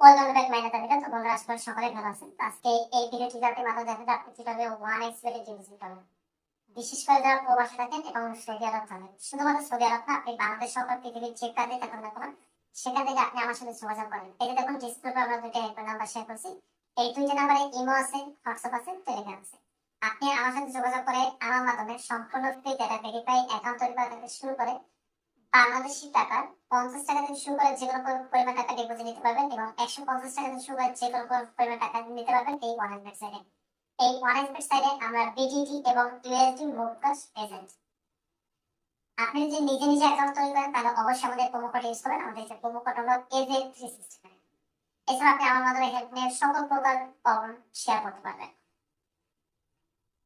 আপনি বিশেষ করে যারা প্রবাসে থাকেন এবং সৌদি আরব থাকেন। শুধুমাত্র সৌদি আরব না, আপনি বাংলাদেশ সরকার পৃথিবীর যে না সেখান থেকে আপনি আমার সাথে যোগাযোগ করেন। এই যে দেখুন আমরা নাম্বার শেয়ার করছি, এই দুইটা নাম্বারে ইমো আছে হোয়াটসঅ্যাপ আছে টেলিগ্রাম আছে। আপনি আমার সাথে যোগাযোগ করে আমার মাধ্যমে সম্পূর্ণ ফ্রি ডেটা ভেরিফাই অ্যাকাউন্ট তৈরি করা শুরু করে বাংলাদেশি টাকার পঞ্চাশ টাকা থেকে শুরু করে যে কোনো পরিমাণ টাকা ডিপোজিট নিতে পারবেন এবং একশো পঞ্চাশ টাকা থেকে শুরু করে যে কোনো পরিমাণ টাকা নিতে পারবেন এই ওয়ান হান্ড্রেড সাইডে এই ওয়ান হান্ড্রেড সাইডে আমরা বিডিটি এবং ইউএসডি মুভকাস এজেন্ট আপনি যদি নিজে নিজে অ্যাকাউন্ট তৈরি করেন, তাহলে অবশ্যই আমাদের প্রোমো কোড ইউজ করবেন। আমাদের প্রোমো কোড হলো এজেন্ট থ্রি সিক্সটি এছাড়া আপনি আমার মাধ্যমে হেল্প নিয়ে সকল প্রকার প্রবলেম শেয়ার করতে পারবেন।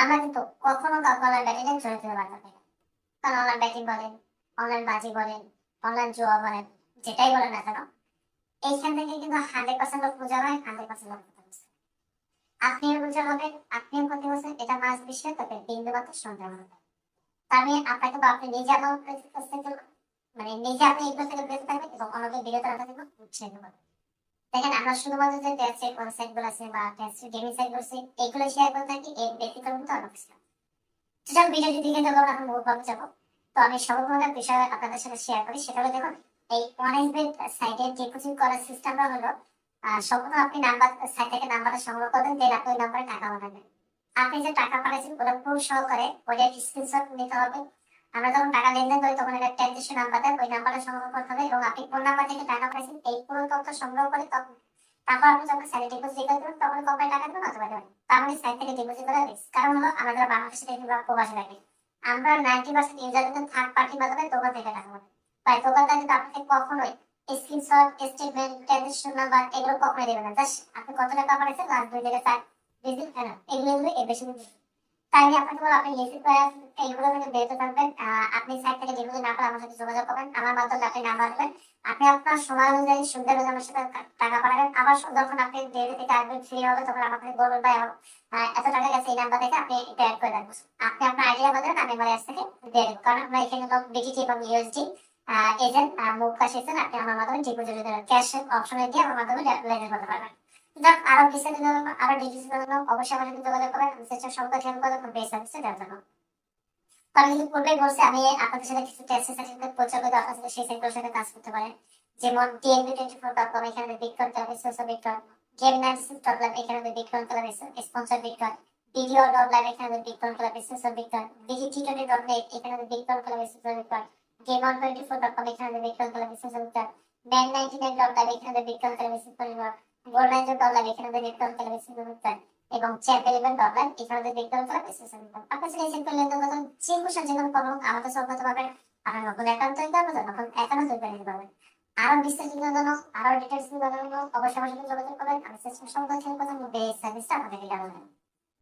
আমরা কিন্তু কখনো কাউকে অনলাইন ব্যাটিং এ জড়িত পারতাম না। কারণ অনলাইন ব্যাটিং বলেন অনলাইন বাজি বলেন অনলাইন জুয়া বলেন, যেটাই বলেন না কেন, এইখান থেকে কিন্তু হান্ড্রেড পার্সেন্ট লোক বোঝা হয় হান্ড্রেড পার্সেন্ট লোক আপনিও বোঝা হবেন, আপনিও কথা বলছেন এটা মাস বিষয় তবে বিন্দু মাত্র সন্দেহ হবে। তার মানে আপনাকে বা আপনি নিজে আমার মানে নিজে আপনি এগুলো থেকে বেঁচে থাকবেন এবং অন্যদের বিরত রাখা থেকে উৎসাহিত করবেন। দেখেন, আমরা শুধুমাত্র যে ট্যাক্সের ওয়েবসাইটগুলো আছে বা ট্যাক্সের গেমিং সাইটগুলো এগুলো শেয়ার করে থাকি, এর ব্যক্তিগত কিন্তু অন্য কিছু। তো চল ভিডিওটি দিকে যাব এখন মূল পর্বে যাব। তো আমি সর্বপ্রথম বিষয় আপনাদের সাথে শেয়ার করি, সেটা হলো দেখুন, এই অনলাইন সাইটের ডিপোজিট করার সিস্টেমটা হলো সর্বপ্রথম আপনি নাম্বার সাইট থেকে নাম্বারটা সংগ্রহ করবেন দেন আপনি ওই নাম্বারে টাকা পাঠাবেন আপনি যে টাকা পাঠাচ্ছেন ওটা পুরো সহকারে ওইটার স্ক্রিনশট নিতে হবে। আমরা যখন টাকা লেনদেন করি, তখন একটা ট্রানজেকশন নাম্বার দেন, ওই নাম্বারটা সংগ্রহ করতে হবে এবং আপনি কোন নাম্বার থেকে টাকা পাঠাচ্ছেন এই পুরো তথ্য সংগ্রহ করে তখন তারপর আপনি যখন স্যালারি ডিপোজিট করবেন তখন কোম্পানি টাকা দেবেন অথবা দেবেন তার মানে সাইট থেকে ডিপোজিট করা রিস্ক কারণ হলো আমাদের বাংলাদেশে থেকে বা প্রবাসে থাকি আমরা নাইনটি পার্সেন্ট ইউজার কিন্তু থার্ড পার্টির মাধ্যমে দোকান থেকে টাকা পাঠাই তাই দোকানদার কিন্তু আপনাকে কখনোই স্ক্রিনশট স্টেটমেন্ট ট্রানজেকশন নাম্বার এগুলো কখনোই দেবে না। জাস্ট আপনি কত টাকা পাঠাচ্ছেন লাস্ট দুই থেকে চার ভিজিট হ্যাঁ এগুলো এগুলো বেশি দিন আমি আপনাকে বলব আপনি লিখিত এইগুলো থেকে বেরোতে থাকবেন। আপনি সাইট থেকে ডিপোজিট না করে আমার সাথে যোগাযোগ করবেন। আমার মাধ্যমে আপনি নাম্বার দেবেন আপনি আপনার সময় অনুযায়ী সুবিধা বুঝে আমার সাথে টাকা পাঠাবেন। আবার যখন আপনি ডেলি থেকে আসবেন, ফ্রি হবে, তখন আমাকে বলবেন, ভাই এত টাকা গেছে এই নাম্বার থেকে, আপনি এটা অ্যাড করে দেবেন আপনি আপনার আইডিয়া বলবেন আমি আমার কাছ থেকে দিয়ে দেবো। কারণ আমরা এখানে তো বিটিটি এবং ইউএসডি এজেন্ট মুখ কাশ এজেন্ট আপনি আমার মাধ্যমে ডিপোজিট ক্যাশ অপশনে দিয়ে আমার মাধ্যমে লেনদেন করতে পারবেন। যাক, আরও এখানে bitcoin club social bitcoin game এখানে bitcoin club sponsor game on twenty four dot com এখানে bitcoin club social bitcoin man ninety nine live এখানে বিটকয়েন এবং চ্যাপেল দরকার, এখানে যদি আপনার সাথে করলেন আমাদের সব কথা পাবেন। আপনার নতুন অ্যাকাউন্ট তৈরি অ্যাকাউন্ট তৈরি করে নিতে পারবেন। আরও বিস্তারিত জন্য আরও ডিটেলস জন্য অবশ্যই আমার সাথে যোগাযোগ করবেন। আমি চেষ্টা সম্পর্কে কথা সার্ভিসটা জানাবেন